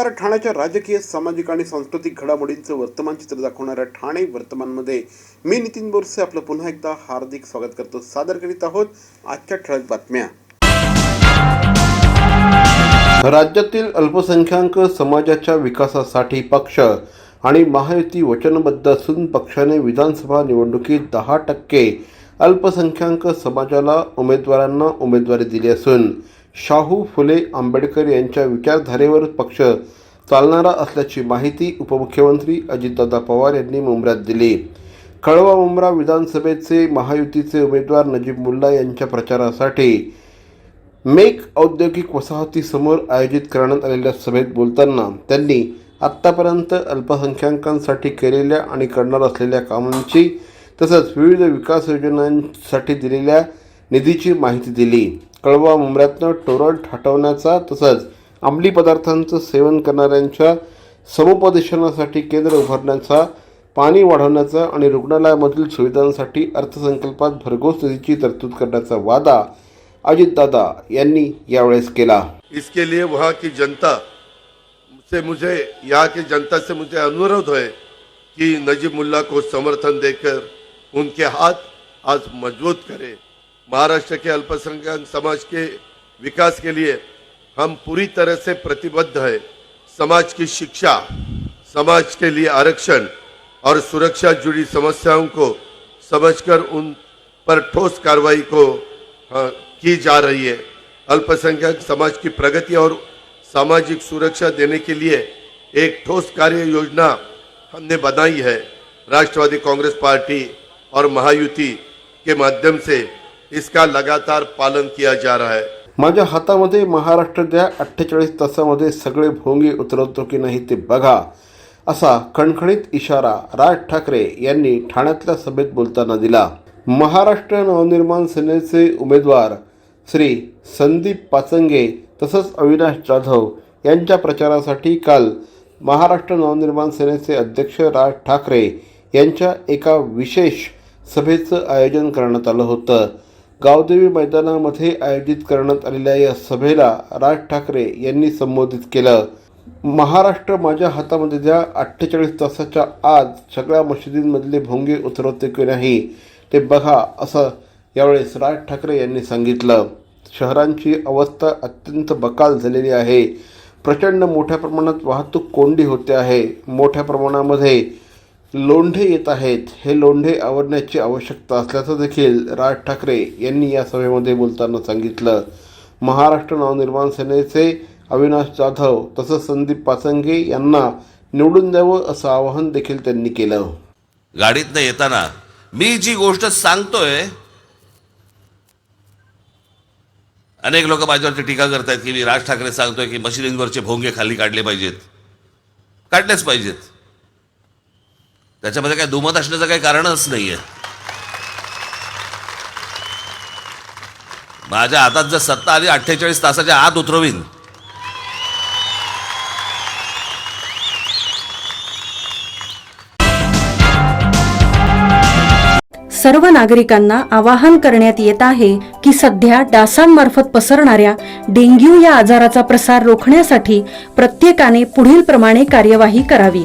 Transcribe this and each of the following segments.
नमस्कार ठाण्याच्या राजकीय सामाजिक आणि सांस्कृतिक घडामोडींचं वर्तमान चित्र दाखवणाऱ्या ठाणे वर्तमानमध्ये मी नितीन बोरसे आपलं पुन्हा एकदा हार्दिक स्वागत करतो. सादर करीत आहोत आजच्या ठळक बातम्या. राज्यातील अल्पसंख्याक समाजाच्या विकासासाठी पक्ष आणि महायुती वचनबद्ध असून पक्षाने विधानसभा निवडणुकीत दहा टक्के अल्पसंख्याक समाजाला उमेदवारांना उमेदवारी दिली असून शाहू फुले आंबेडकर यांच्या विचारधारेवर पक्ष चालणारा असल्याची माहिती उपमुख्यमंत्री अजितदादा पवार यांनी मुंबऱ्यात दिली. कळवा मुंब्रा विधानसभेचे महायुतीचे उमेदवार नजीब मुल्ला यांच्या प्रचारासाठी मेक औद्योगिक वसाहतीसमोर आयोजित करण्यात आलेल्या सभेत बोलताना त्यांनी आत्तापर्यंत अल्पसंख्याकांसाठी केलेल्या आणि करणार असलेल्या कामांची तसंच विविध विकास योजनांसाठी दिलेल्या निधीची माहिती दिली. कळवा मुंबऱ्यातनं टोरट हटवण्याचा तसंच अंमली पदार्थांचं सेवन करणाऱ्यांच्या समुपदेशनासाठी केंद्र उभारण्याचा पाणी वाढवण्याचा आणि रुग्णालयामधील सुविधांसाठी अर्थसंकल्पात भरघोस निधीची तरतूद करण्याचा वादा अजितदादा यांनी यावेळेस केला. इसके लिए वहाँ की जनता से मुझे यहाँ की जनता से मुझे अनुरोध है कि नजीब मुल्ला को समर्थन देकर उनके हाथ आज मजबूत करें। महाराष्ट्र के अल्पसंख्यक समाज के विकास के लिए हम पूरी तरह से प्रतिबद्ध है। समाज की शिक्षा समाज के लिए आरक्षण और सुरक्षा जुड़ी समस्याओं को समझकर उन पर ठोस कार्रवाई को हाँ, की जा रही है। अल्पसंख्यक समाज की प्रगति और सामाजिक सुरक्षा देने के लिए एक ठोस कार्य योजना हमने बनाई है। राष्ट्रवादी कांग्रेस पार्टी और महायुति के माध्यम से इसका लगातार पालन किया जा रहा है। माझ्या हातामध्ये महाराष्ट्र द्या अठ्ठेचाळीस तासामध्ये सगळे भोंगे उतरवतो की नाही ते बघा असा खणखणीत इशारा राज ठाकरे यांनी ठाण्यातल्या सभेत बोलताना दिला. महाराष्ट्र नवनिर्माण सेनेचे उमेदवार श्री संदीप पाचंगे तसंच अविनाश जाधव यांच्या प्रचारासाठी काल महाराष्ट्र नवनिर्माण सेनेचे अध्यक्ष राज ठाकरे यांच्या एका विशेष सभेचं आयोजन करण्यात आलं होतं. गावदेवी मैदानामध्ये आयोजित करण्यात आलेल्या या सभेला राज ठाकरे यांनी संबोधित केलं. महाराष्ट्र माझ्या हातामध्ये द्या. अठ्ठेचाळीस तासाच्या आज सगळ्या मशिदींमधले भोंगे उतरवते की नाही ते बघा असं यावेळेस राज ठाकरे यांनी सांगितलं. शहरांची अवस्था अत्यंत बकाल झालेली आहे. प्रचंड मोठ्या प्रमाणात वाहतूक कोंडी होते आहे. मोठ्या प्रमाणामध्ये लोंढे येत आहेत. हे लोंढे आवडण्याची आवश्यकता असल्याचं देखील राज ठाकरे यांनी या सभेमध्ये बोलताना सांगितलं. महाराष्ट्र नवनिर्माण सेनेचे अविनाश जाधव तसंच संदीप पाचंगे यांना निवडून द्यावं असं आवाहन देखील त्यांनी केलं. गाडीतनं येताना मी जी गोष्ट सांगतोय अनेक लोक माझ्यावरती टीका करतायत की मी राज ठाकरे सांगतोय की मशिनींवरचे भोंगे खाली काढले पाहिजेत. काढलेच पाहिजेत. त्याच्यामध्ये काय दुमत असण्याचं काही कारणच नाहीये. माझ्या हातात जर सत्ता आली अठ्ठेचाळीस तासाच्या आत उतरवीन. सर्व नागरिकांना आवाहन करण्यात येत आहे की सध्या डासांमार्फत पसरणाऱ्या डेंग्यू या आजाराचा प्रसार रोखण्यासाठी प्रत्येकाने पुढील प्रमाणे कार्यवाही करावी.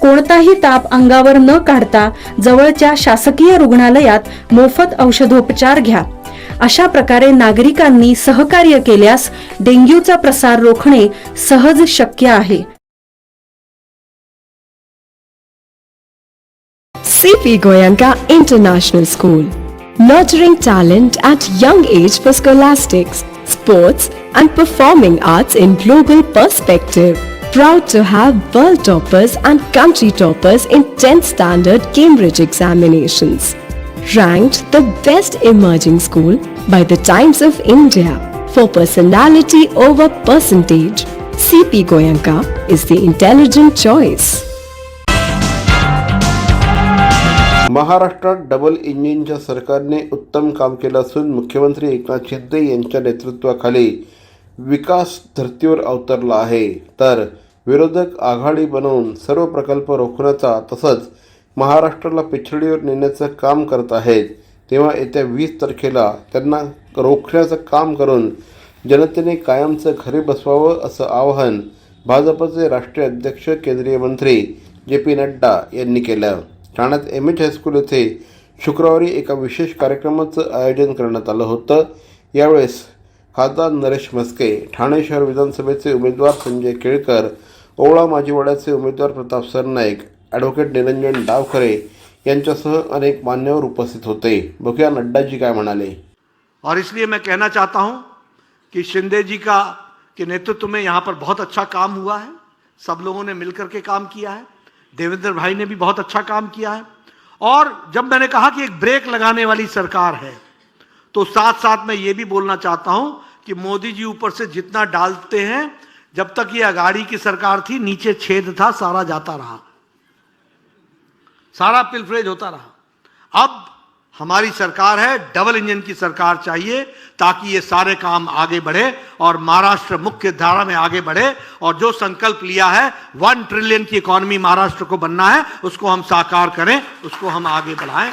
कोणताही ताप अंगावर न काढता जवळच्या शासकीय रुग्णालयात मोफत औषधोपचार घ्या. अशा प्रकारे नागरिकांनी सहकार्य केल्यास डेंग्यूचा प्रसार रोखणे सहज शक्य आहे. C P Goenka international school nurturing talent at young age for scholastics sports and performing arts in global perspective Proud to have world toppers and country toppers in 10th standard Cambridge examinations. Ranked the best emerging school by the Times of India for personality over percentage. CP Goyanka is the intelligent choice. महाराष्ट्रात double इंजिनच्या सरकारने उत्तम काम केलं असून मुख्यमंत्री एकनाथ शिंदे यांच्या नेतृत्वाखाली विकास धर्तीवर अवतरला आहे तर विरोधक आघाडी बनवून सर्व प्रकल्प रोखण्याचा तसंच महाराष्ट्राला पिछडीवर नेण्याचं काम करत आहेत. तेव्हा येत्या वीस तारखेला त्यांना रोखण्याचं काम करून जनतेने कायमचं घरी बसवावं असं आवाहन भाजपचे राष्ट्रीय अध्यक्ष केंद्रीय मंत्री जे पी नड्डा यांनी केलं. ठाण्यात एम एच हायस्कूल येथे शुक्रवारी एका विशेष कार्यक्रमाचं आयोजन करण्यात आलं होतं. यावेळेस खासदार नरेश म्हस्के ठाणे शहर विधानसभेचे उमेदवार संजय केळकर ओवळा माजीवाड्याचे उमेदवार प्रताप सरनाईक ॲडव्होकेट निरंजन डावखरे यांच्यासह अनेक मान्यवर उपस्थित होते. बघूया नड्डाजी काय म्हणाले. और इसलिए मैं कहना चाहता हूँ कि शिंदे जी का, के नेतृत्व में यहाँ पर बहुत अच्छा काम हुआ है। सब लोगों ने मिलकर के काम किया है। देवेंद्र भाई ने भी बहुत अच्छा काम किया है। और जब मैंने कहा कि एक ब्रेक लगाने वाली सरकार है तो साथ साथ मैं ये भी बोलना चाहता हूँ कि मोदी जी ऊपर से जितना डालते हैं जब तक ये अगाड़ी की सरकार थी, नीचे छेद था, सारा जाता रहा। सारा पिलफ्रेज होता रहा। अब हमारी सरकार है, डबल इंजन की सरकार चाहिए ताकि ये सारे काम आगे बढ़े और महाराष्ट्र मुख्य धारा में आगे बढ़े और जो संकल्प लिया है वन ट्रिलियन की इकोनॉमी महाराष्ट्र को बनना है, उसको हम साकार करें, उसको हम आगे बढ़ाएँ।